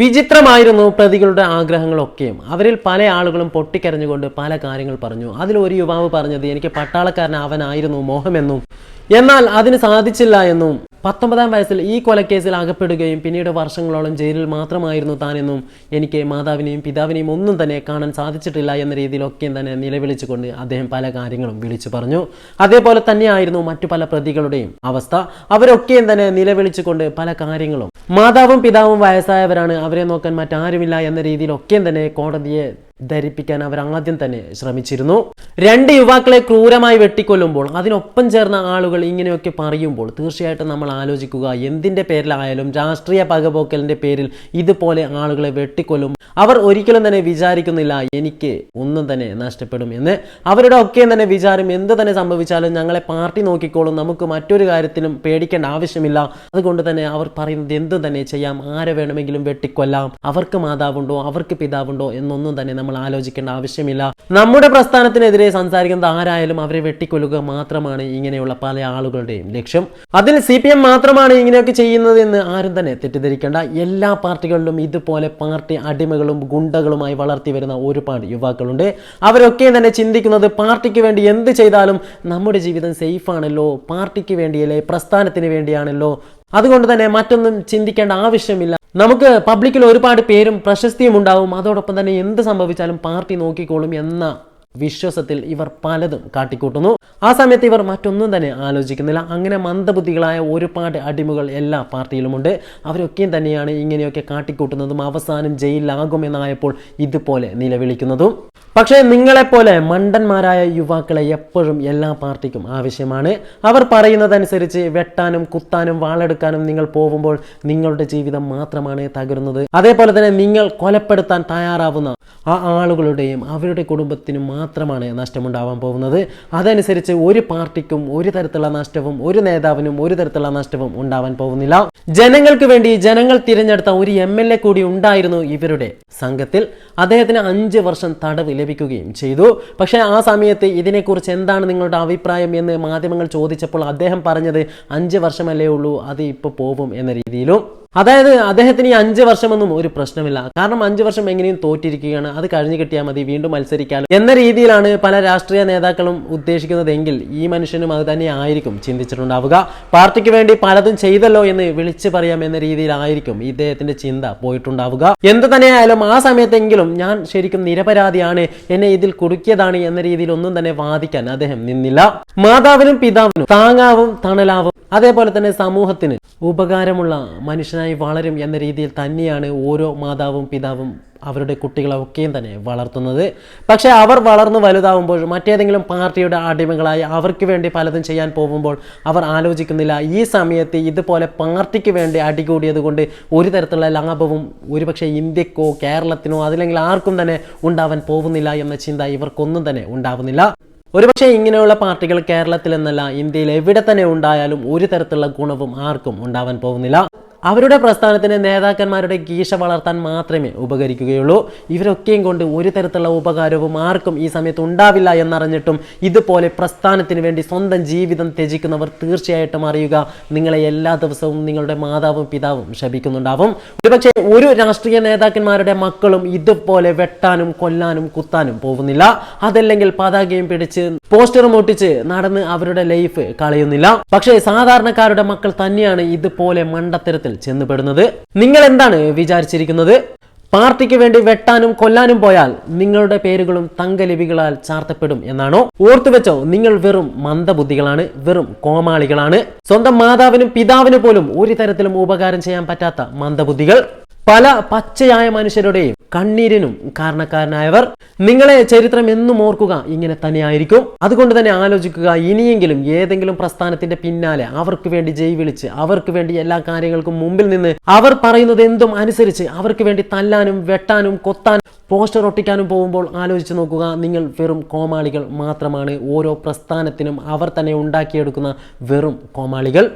വിചിത്രമായിരുന്നു പ്രതികളുടെ ആഗ്രഹങ്ങളൊക്കെയും. അവരിൽ പല ആളുകളും പൊട്ടിക്കരഞ്ഞുകൊണ്ട് പല കാര്യങ്ങൾ പറഞ്ഞു. അതിൽ ഒരു യുവാവ് പറഞ്ഞത് എനിക്ക് പട്ടാളക്കാരൻ അവനായിരുന്നു മോഹമെന്നും എന്നാൽ അതിന് സാധിച്ചില്ല എന്നും. പത്തൊമ്പതാം വയസ്സിൽ ഈ കൊലക്കേസിൽ അകപ്പെടുകയും പിന്നീട് വർഷങ്ങളോളം ജയിലിൽ മാത്രമായിരുന്നു താനെന്നും എനിക്ക് മാതാവിനെയും പിതാവിനെയും ഒന്നും തന്നെ കാണാൻ സാധിച്ചിട്ടില്ല എന്ന രീതിയിലൊക്കെയും തന്നെ നിലവിളിച്ചുകൊണ്ട് അദ്ദേഹം പല കാര്യങ്ങളും വിളിച്ചു പറഞ്ഞു. അതേപോലെ തന്നെയായിരുന്നു മറ്റു പല പ്രതികളുടെയും അവസ്ഥ. അവരൊക്കെയും തന്നെ നിലവിളിച്ചുകൊണ്ട് പല കാര്യങ്ങളും മാതാവും പിതാവും വയസ്സായവരാണ് അവരെ നോക്കാൻ മറ്റാരുമില്ല എന്ന രീതിയിലൊക്കെയും തന്നെ കോടതിയെ ധരിപ്പിക്കാൻ അവർ ആദ്യം തന്നെ ശ്രമിച്ചിരുന്നു. രണ്ട് യുവാക്കളെ ക്രൂരമായി വെട്ടിക്കൊല്ലുമ്പോൾ അതിനൊപ്പം ചേർന്ന ആളുകൾ ഇങ്ങനെയൊക്കെ പറയുമ്പോൾ തീർച്ചയായിട്ടും നമ്മൾ ആലോചിക്കുക എന്തിന്റെ പേരിലായാലും രാഷ്ട്രീയ പകപോക്കലിന്റെ പേരിൽ ഇതുപോലെ ആളുകളെ വെട്ടിക്കൊല്ലും. അവർ ഒരിക്കലും തന്നെ വിചാരിക്കുന്നില്ല എനിക്ക് ഒന്നും തന്നെ നഷ്ടപ്പെടും എന്ന്. അവരുടെ ഒക്കെ തന്നെ വിചാരം എന്ത് തന്നെ സംഭവിച്ചാലും ഞങ്ങളെ പാർട്ടി നോക്കിക്കോളും നമുക്ക് മറ്റൊരു കാര്യത്തിലും പേടിക്കേണ്ട ആവശ്യമില്ല. അതുകൊണ്ട് തന്നെ അവർ പറയുന്നത് എന്തും തന്നെ ചെയ്യാം ആരെ വേണമെങ്കിലും വെട്ടിക്കൊല്ലാം. അവർക്ക് മാതാവുണ്ടോ അവർക്ക് പിതാവുണ്ടോ എന്നൊന്നും തന്നെ നമ്മൾ ആലോചിക്കേണ്ട ആവശ്യമില്ല. നമ്മുടെ പ്രസ്ഥാനത്തിനെതിരെ സംസാരിക്കുന്നത് ആരായാലും അവരെ വെട്ടിക്കൊല്ലുക മാത്രമാണ് ഇങ്ങനെയുള്ള പല ആളുകളുടെയും ലക്ഷ്യം. അതിൽ സി പി എം മാത്രമാണ് ഇങ്ങനെയൊക്കെ ചെയ്യുന്നത് എന്ന് ആരും തന്നെ തെറ്റിദ്ധരിക്കേണ്ട. എല്ലാ പാർട്ടികളിലും ഇതുപോലെ പാർട്ടി അടിമകളും ഗുണ്ടകളുമായി വളർത്തി വരുന്ന ഒരുപാട് യുവാക്കളുണ്ട്. അവരൊക്കെ തന്നെ ചിന്തിക്കുന്നത് പാർട്ടിക്ക് വേണ്ടി എന്ത് ചെയ്താലും നമ്മുടെ ജീവിതം സേഫ് ആണല്ലോ പാർട്ടിക്ക് വേണ്ടിയല്ലേ പ്രസ്ഥാനത്തിന് വേണ്ടിയാണല്ലോ. അതുകൊണ്ട് തന്നെ മറ്റൊന്നും ചിന്തിക്കേണ്ട ആവശ്യമില്ല. നമുക്ക് പബ്ലിക്കിൽ ഒരുപാട് പേരും പ്രശസ്തിയും ഉണ്ടാവും. അതോടൊപ്പം തന്നെ എന്ത് സംഭവിച്ചാലും പാർട്ടി നോക്കിക്കോളും എന്ന വിശ്വാസത്തിൽ ഇവർ പലതും കാട്ടിക്കൂട്ടുന്നു. ആ സമയത്ത് ഇവർ മറ്റൊന്നും തന്നെ ആലോചിക്കുന്നില്ല. അങ്ങനെ മന്ദബുദ്ധികളായ ഒരുപാട് അടിമകൾ എല്ലാ പാർട്ടിയിലുമുണ്ട്. അവരൊക്കെയും തന്നെയാണ് ഇങ്ങനെയൊക്കെ കാട്ടിക്കൂട്ടുന്നതും അവസാനം ജയിലിലാകുമെന്നായപ്പോൾ ഇതുപോലെ നിലവിളിക്കുന്നതും. പക്ഷേ നിങ്ങളെപ്പോലെ മണ്ടന്മാരായ യുവാക്കളെ എപ്പോഴും എല്ലാ പാർട്ടിക്കും ആവശ്യമാണ്. അവർ പറയുന്നതനുസരിച്ച് വെട്ടാനും കുത്താനും വാളെടുക്കാനും നിങ്ങൾ പോകുമ്പോൾ നിങ്ങളുടെ ജീവിതം മാത്രമാണ് തകരുന്നത്. അതേപോലെ തന്നെ നിങ്ങൾ കൊലപ്പെടുത്താൻ തയ്യാറാവുന്ന ആ ആളുകളുടെയും അവരുടെ കുടുംബത്തിനും മാത്രമാണ് നഷ്ടമുണ്ടാവാൻ പോകുന്നത്. അതനുസരിച്ച് ഒരു പാർട്ടിക്കും ഒരു തരത്തിലുള്ള നഷ്ടവും ഒരു നേതാവിനും ഒരു തരത്തിലുള്ള നഷ്ടവും ഉണ്ടാവാൻ പോകുന്നില്ല. ജനങ്ങൾക്ക് വേണ്ടി ജനങ്ങൾ തിരഞ്ഞെടുത്ത ഒരു എം എൽ എ കൂടി ഉണ്ടായിരുന്നു ഇവരുടെ സംഘത്തിൽ. അദ്ദേഹത്തിന് അഞ്ച് വർഷം തടവ് ലഭിക്കുകയും ചെയ്തു. പക്ഷേ ആ സമയത്ത് ഇതിനെക്കുറിച്ച് എന്താണ് നിങ്ങളുടെ അഭിപ്രായം എന്ന് മാധ്യമങ്ങൾ ചോദിച്ചപ്പോൾ അദ്ദേഹം പറഞ്ഞത് അഞ്ച് വർഷമല്ലേ ഉള്ളൂ അത് ഇപ്പോൾ പോവും എന്ന രീതിയിലും. അതായത് അദ്ദേഹത്തിന് ഈ അഞ്ച് വർഷമൊന്നും ഒരു പ്രശ്നമില്ല. കാരണം അഞ്ച് വർഷം എങ്ങനെയും തോറ്റിരിക്കുകയാണ്. അത് കഴിഞ്ഞു കിട്ടിയാൽ മതി വീണ്ടും മത്സരിക്കാനും എന്ന രീതിയിലാണ് പല രാഷ്ട്രീയ നേതാക്കളും ഉദ്ദേശിക്കുന്നതെങ്കിൽ ഈ മനുഷ്യനും അത് തന്നെ ആയിരിക്കും ചിന്തിച്ചിട്ടുണ്ടാവുക. പാർട്ടിക്ക് വേണ്ടി പലതും ചെയ്തല്ലോ എന്ന് വിളിച്ചു പറയാം എന്ന രീതിയിലായിരിക്കും ഇദ്ദേഹത്തിന്റെ ചിന്ത പോയിട്ടുണ്ടാവുക. എന്ത് തന്നെയായാലും ആ സമയത്തെങ്കിലും ഞാൻ ശരിക്കും നിരപരാധിയാണ്. എന്നെ ഇതിൽ കുടുക്കിയതാണ് എന്ന രീതിയിൽ ഒന്നും തന്നെ വാദിക്കാൻ അദ്ദേഹം നിന്നില്ല. മാതാവിനും പിതാവിനും താങ്ങാവും തണലാവും അതേപോലെ തന്നെ സമൂഹത്തിന് ഉപകാരമുള്ള മനുഷ്യനായി വളരും എന്ന രീതിയിൽ തന്നെയാണ് ഓരോ മാതാവും പിതാവും അവരുടെ കുട്ടികളൊക്കെയും തന്നെ വളർത്തുന്നത്. പക്ഷേ അവർ വളർന്നു വലുതാവുമ്പോൾ മറ്റേതെങ്കിലും പാർട്ടിയുടെ അടിമകളായി അവർക്ക് വേണ്ടി പലതും ചെയ്യാൻ പോകുമ്പോൾ അവർ ആലോചിക്കുന്നില്ല ഈ സമയത്ത് ഇതുപോലെ പാർട്ടിക്ക് വേണ്ടി അടികൂടിയത് കൊണ്ട് ഒരു തരത്തിലുള്ള ലാഭവും ഒരുപക്ഷെ ഇന്ത്യക്കോ കേരളത്തിനോ അതില്ലെങ്കിൽ ആർക്കും തന്നെ ഉണ്ടാവാൻ പോകുന്നില്ല എന്ന ചിന്ത ഇവർക്കൊന്നും തന്നെ ഉണ്ടാവുന്നില്ല. ഒരുപക്ഷെ ഇങ്ങനെയുള്ള പാർട്ടികൾ കേരളത്തിലെന്നല്ല ഇന്ത്യയിൽ എവിടെ തന്നെ ഉണ്ടായാലും ഒരു തരത്തിലുള്ള ഗുണവും ആർക്കും ഉണ്ടാവാൻ പോകുന്നില്ല. അവരുടെ പ്രസ്ഥാനത്തിന് നേതാക്കന്മാരുടെ കീശ വളർത്താൻ മാത്രമേ ഉപകരിക്കുകയുള്ളൂ. ഇവരൊക്കെയും കൊണ്ട് ഒരു തരത്തിലുള്ള ഉപകാരവും ആർക്കും ഈ സമയത്ത് ഉണ്ടാവില്ല എന്നറിഞ്ഞിട്ടും ഇതുപോലെ പ്രസ്ഥാനത്തിന് വേണ്ടി സ്വന്തം ജീവിതം ത്യജിക്കുന്നവർ തീർച്ചയായിട്ടും അറിയുക. നിങ്ങളെ എല്ലാ ദിവസവും നിങ്ങളുടെ മാതാവും പിതാവും ശപിക്കുന്നുണ്ടാവും. ഒരുപക്ഷെ ഒരു രാഷ്ട്രീയ നേതാക്കന്മാരുടെ മക്കളും ഇതുപോലെ വെട്ടാനും കൊല്ലാനും കുത്താനും പോകുന്നില്ല. അതല്ലെങ്കിൽ പതാകയും പിടിച്ച് പോസ്റ്ററും ഒട്ടിച്ച് നടന്ന് അവരുടെ ലൈഫ് കളയുന്നില്ല. പക്ഷേ സാധാരണക്കാരുടെ മക്കൾ തന്നെയാണ് ഇതുപോലെ മണ്ടത്തരത്തിൽ ചെന്നുപെടുന്നത്. നിങ്ങൾ എന്താണ് വിചാരിച്ചിരിക്കുന്നത്? പാർട്ടിക്ക് വേണ്ടി വെട്ടാനും കൊല്ലാനും പോയാൽ നിങ്ങളുടെ പേരുകളും തങ്കലിപികളാൽ ചാർത്തപ്പെടും എന്നാണോ? ഓർത്തുവെച്ചോ നിങ്ങൾ വെറും മന്ദബുദ്ധികളാണ് വെറും കോമാളികളാണ്. സ്വന്തം മാതാവിനും പിതാവിനും പോലും ഒരു തരത്തിലും ഉപകാരം ചെയ്യാൻ പറ്റാത്ത മന്ദബുദ്ധികൾ. പല പച്ചയായ മനുഷ്യരുടെയും കണ്ണീരിനും കാരണക്കാരനായവർ. നിങ്ങളെ ചരിത്രം എന്നും ഓർക്കുക ഇങ്ങനെ തന്നെയായിരിക്കും. അതുകൊണ്ട് തന്നെ ആലോചിക്കുക ഇനിയെങ്കിലും ഏതെങ്കിലും പ്രസ്ഥാനത്തിന്റെ പിന്നാലെ അവർക്ക് വേണ്ടി ജയ് വിളിച്ച് അവർക്ക് വേണ്ടി എല്ലാ കാര്യങ്ങൾക്കും മുമ്പിൽ നിന്ന് അവർ പറയുന്നത് എന്തും അനുസരിച്ച് അവർക്ക് വേണ്ടി തല്ലാനും വെട്ടാനും കൊത്താനും പോസ്റ്റർ ഒട്ടിക്കാനും പോകുമ്പോൾ ആലോചിച്ച് നോക്കുക നിങ്ങൾ വെറും കോമാളികൾ മാത്രമാണ്. ഓരോ പ്രസ്ഥാനത്തിനും അവർ തന്നെ ഉണ്ടാക്കിയെടുക്കുന്ന വെറും കോമാളികൾ.